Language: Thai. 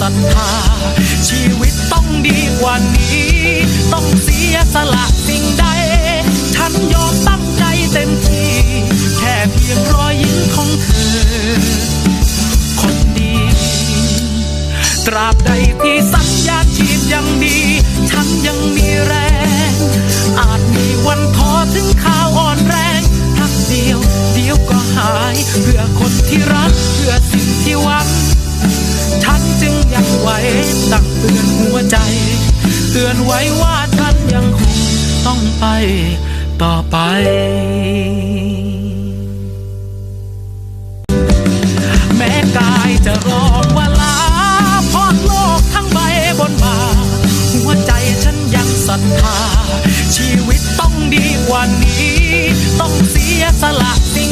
ศรัทธา ชีวันนี้ ต้องเสียสละสิ่งใด ฉันยอมตั้งใจเต็มที่ แค่เพียงรอยยิ้มของเธอ คนดี ตราบใดที่สัญญาชีพยังดี ฉันยังมีแรง อาจมีวันท้อถึงข่าวอ่อนแรงทักเดียว เดียวก็หาย เพื่อคนที่รัก เพื่อสิ่งที่หวัง ไว้ว่าท่านยังคงต้องไปต่อไปแม้กายจะร้องว่าลาพอดโลกทั้งใบบนมาหัวใจฉันยังศรัทธาชีวิตต้องดีกว่านี้ ต้องเสียสละสิ่ง